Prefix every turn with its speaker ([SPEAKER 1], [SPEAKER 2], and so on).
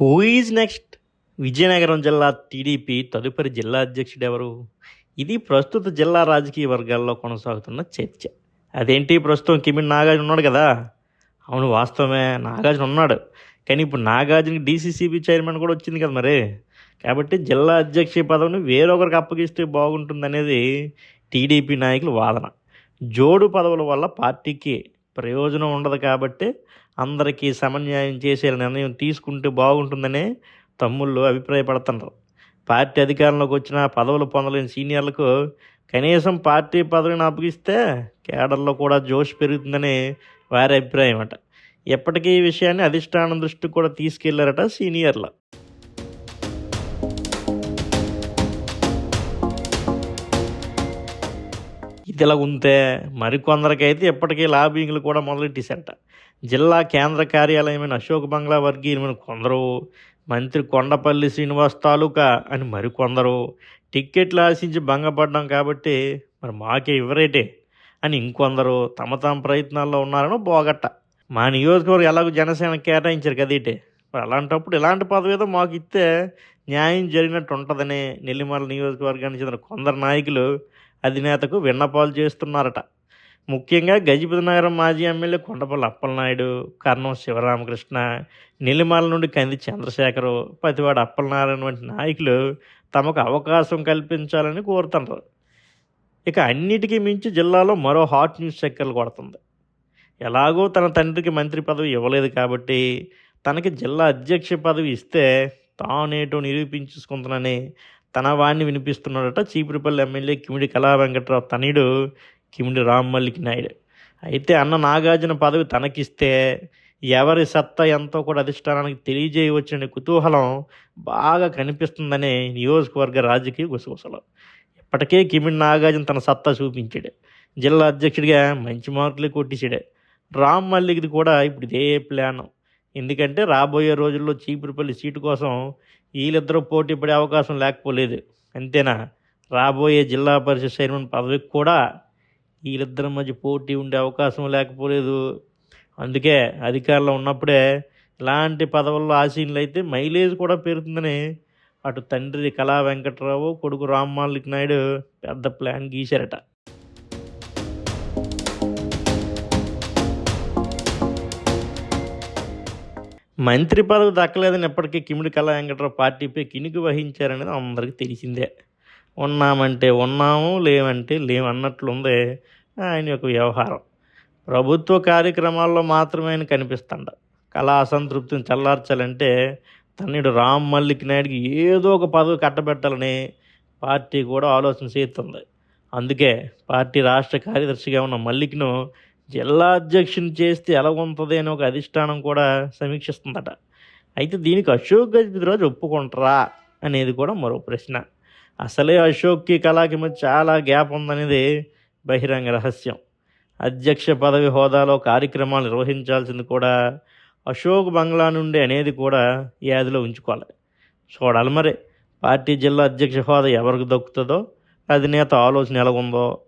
[SPEAKER 1] Who is next Vizianagaram జిల్లా TDP తదుపరి జిల్లా అధ్యక్షుడు ఎవరు? ఇది ప్రస్తుత జిల్లా రాజకీయ వర్గాల్లో కొనసాగుతున్న చర్చ. అదేంటి ప్రస్తుతం కిమిన్ నాగార్జున ఉన్నాడు కదా? అవును వాస్తవమే. నాగార్జున ఉన్నాడు. కానీ ఇప్పుడు నాగార్జునకి డీసీసీబీ చైర్మన్ కూడా వచ్చింది కదా మరి. కాబట్టి జిల్లా అధ్యక్ష పదవిని వేరొకరికి అప్పగిస్తే బాగుంటుందనేది టీడీపీ నాయకుల వాదన. జోడు పదవుల వల్ల పార్టీకి ప్రయోజనం ఉండదు కాబట్టి అందరికీ సమన్యాయం చేసే నిర్ణయం తీసుకుంటే బాగుంటుందనే తమ్ముళ్ళు అభిప్రాయపడుతున్నారు పార్టీ అధికారంలోకి వచ్చిన పదవులు పొందలేని సీనియర్లకు కనీసం పార్టీ పదవిని అప్పగిస్తే కేడర్లో కూడా జోష్ పెరుగుతుందని వారి అభిప్రాయం అట. ఎప్పటికీ ఈ విషయాన్ని అధిష్టానం దృష్టికి కూడా తీసుకెళ్ళారట సీనియర్లు. ఇదిలా ఉంటే మరికొందరికైతే ఇప్పటికీ లాబింగ్లు కూడా మొదలెట్టేశారట. జిల్లా కేంద్ర కార్యాలయమైన అశోక్ బంగ్లా వర్గీయులమైన కొందరు మంత్రి కొండపల్లి శ్రీనివాస్ తాలూకా అని మరికొందరు టిక్కెట్లు ఆశించి భంగపడ్డాం కాబట్టి మరి మాకే ఇవ్వరేటే అని ఇంకొందరు తమ తమ ప్రయత్నాల్లో ఉన్నారని బోగట్ట. మా నియోజకవర్గం ఎలాగో జనసేన కేటాయించారు కదీటే మరి అలాంటప్పుడు ఇలాంటి పదవి ఏదో మాకు ఇస్తే న్యాయం జరిగినట్టు ఉంటుందని నెల్లిమల నియోజకవర్గానికి చెందిన కొందరు నాయకులు అధినేతకు విన్నపాలు చేస్తున్నారట. ముఖ్యంగా గజపతి నగరం మాజీ ఎమ్మెల్యే కొండపల్లి అప్పలనాయుడు కర్ణం శివరామకృష్ణ నిలిమాల నుండి కంది చంద్రశేఖరు పతివాడు అప్పలనారాయణ వంటి నాయకులు తమకు అవకాశం కల్పించాలని కోరుతున్నారు ఇక అన్నిటికీ మించి జిల్లాలో మరో హాట్ న్యూస్ చక్కర్లు కొడుతుంది. ఎలాగో తన తండ్రికి మంత్రి పదవి ఇవ్వలేదు కాబట్టి తనకి జిల్లా అధ్యక్ష పదవి ఇస్తే తానేటో నిరూపించుకుంటున్నానని తన వాణ్ణి వినిపిస్తున్నాడట చీపురుపల్లి ఎమ్మెల్యే కిమిడి కళా వెంకట్రావు తనయుడు. కిమిడి రామ్మల్లికి నాయుడు. అయితే అన్న నాగార్జున పదవి తనకిస్తే ఎవరి సత్తా ఎంతో కూడా అధిష్టానానికి తెలియజేయవచ్చనే కుతూహలం బాగా కనిపిస్తుందనే నియోజకవర్గ రాజకీయ గుసగుసలు. ఇప్పటికే కిమిడి నాగార్జున తన సత్తా చూపించాడు. జిల్లా అధ్యక్షుడిగా మంచి మార్కులే కొట్టించాడు రామ్ మల్లిక్ది కూడా ఇప్పుడు ఇదే ప్లాన్. ఎందుకంటే రాబోయే రోజుల్లో చీపురుపల్లి సీటు కోసం వీళ్ళిద్దరూ పోటీ పడే అవకాశం లేకపోలేదు. అంతేనా? రాబోయే జిల్లా పరిషత్ చైర్మన్ పదవికి కూడా వీళ్ళిద్దరి మధ్య పోటీ ఉండే అవకాశం లేకపోలేదు. అందుకే అధికారంలో ఉన్నప్పుడే ఇలాంటి పదవుల్లో ఆశీనులు అయితే మైలేజ్ కూడా పెరుగుతుందని అటు తండ్రి కళా వెంకట్రావు కొడుకు రామ్మాలిక్ నాయుడు పెద్ద ప్లాన్ గీశారట. మంత్రి పదవి దక్కలేదని ఎప్పటికీ కిమిడి కళా వెంకట్రావు పార్టీపై కినికి వహించారనేది అందరికీ తెలిసిందే. ఉన్నామంటే ఉన్నాము లేవంటే లేవు ఆయన యొక్క వ్యవహారం. ప్రభుత్వ కార్యక్రమాల్లో మాత్రమే ఆయన కనిపిస్తుండ. కళా అసంతృప్తిని చల్లార్చాలంటే తన్నుడు రామ్ మల్లిక్ నాయుడికి ఏదో ఒక పదవి కట్టబెట్టాలని పార్టీ కూడా ఆలోచన చేస్తుంది. అందుకే పార్టీ రాష్ట్ర కార్యదర్శిగా ఉన్న మల్లిక్ను జిల్లా అధ్యక్షుని చేస్తే ఎలా ఉంటుంది అని ఒక అధిష్టానం కూడా సమీక్షిస్తుందట. అయితే దీనికి అశోక్ గజపతిరాజు ఒప్పుకుంటారా అనేది కూడా మరో ప్రశ్న. అసలే అశోక్కి కళాకి మధ్య చాలా గ్యాప్ ఉందనేది బహిరంగ రహస్యం. అధ్యక్ష పదవి హోదాలో కార్యక్రమాలు నిర్వహించాల్సింది కూడా అశోక్ బంగ్లా నుండి అనేది కూడా యాదిలో ఉంచుకోవాలి. చూడాలి మరి. పార్టీ జిల్లా అధ్యక్ష హోదా ఎవరికి దక్కుతుందో అధినేత ఆలోచన ఎలా ఉందో